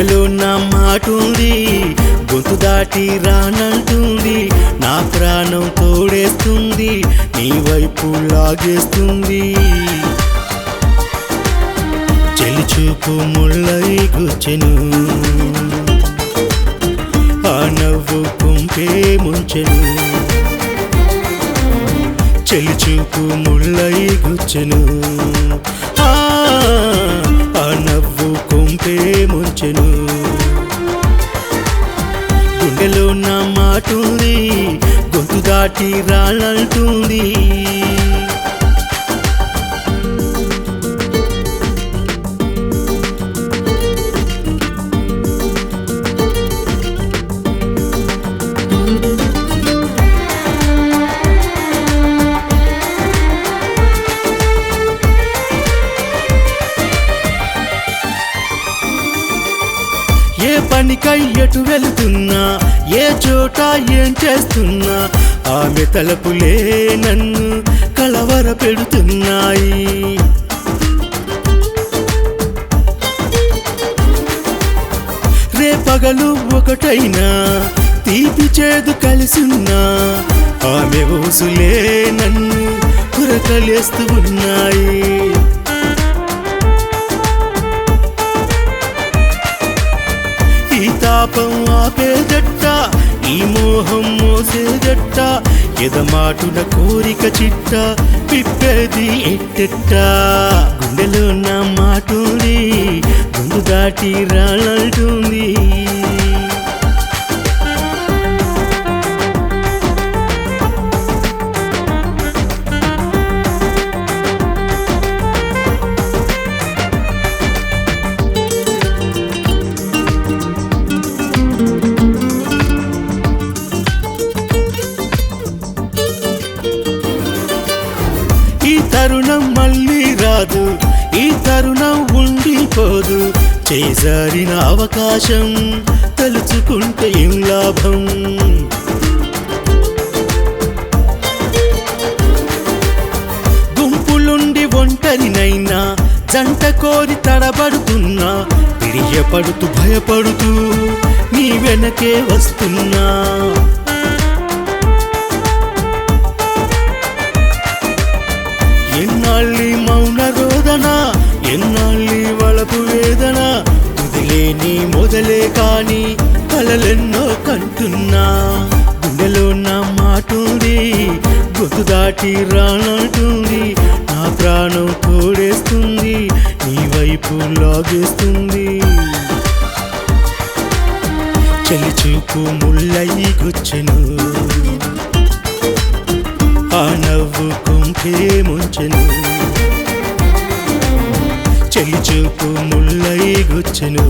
గుండెలో నా మాటుంది గొంతు దాటి రానంటుంది నా ప్రాణం తోడేస్తుంది నీ వైపు లాగేస్తుంది. చెలి చూపు ముళ్ళై గుచ్చెను ఆ నవ్వు కుంపే ముంచెను. చెలి చూపు ముళ్ళై గుచ్చెను ఆ ఆ నవ్వు ముంచెను. గుండెలో నా మాటుంది గొంతు దాటి రాళ్ళంటుంది పనికై ఎటు వెళుతున్నా? ఏ చోట ఏం చేస్తున్నా? ఆమె తలపులే నన్ను కలవర పెడుతున్నాయి. రేపగలు ఒకటైనా తీపి చేదు కలిసున్నా. ఆమె ఊసులే నన్ను కురకలేస్తూ ఉన్నాయి. పాపం తాపం ఆపేదట్ట ఈ మోహం మోసేదట్ట ఎదమాటున కోరిక చిట్ట పిప్పేది ఎట్టెట్ట. గుండెలో నా మాటూరి గుండు దాటి రాళ్ళంటుంది ఈ తరుణం మళ్ళీ రాదు ఈ తరుణం ఉండిపోదు. చేజారిన అవకాశం తలుచుకుంటే ఏం లాభం? గుంపులుండి ఒంటరినైనా జంట కోరి తడబడుతున్నా పిడియపడుతూ భయపడుతూ నీ వెనకే వస్తున్నా. ఎన్నాళ్ళి మౌన రోదన ఎన్నాళ్ళి వలపు వేదన కుదిలేని మొదలే కాని కలలెన్నో కంటున్నా. గుండెలో నా మాటుంది గొంతు దాటి రానంటుంది నా ప్రాణం తోడేస్తుంది నీ వైపు లాగేస్తుంది. చెలి చూపు ముళ్ళయి గుచ్చెను. నవ్వు కుంకే ముంచెను చెయ్యి చూపు ముళ్ళై గుచ్చెను.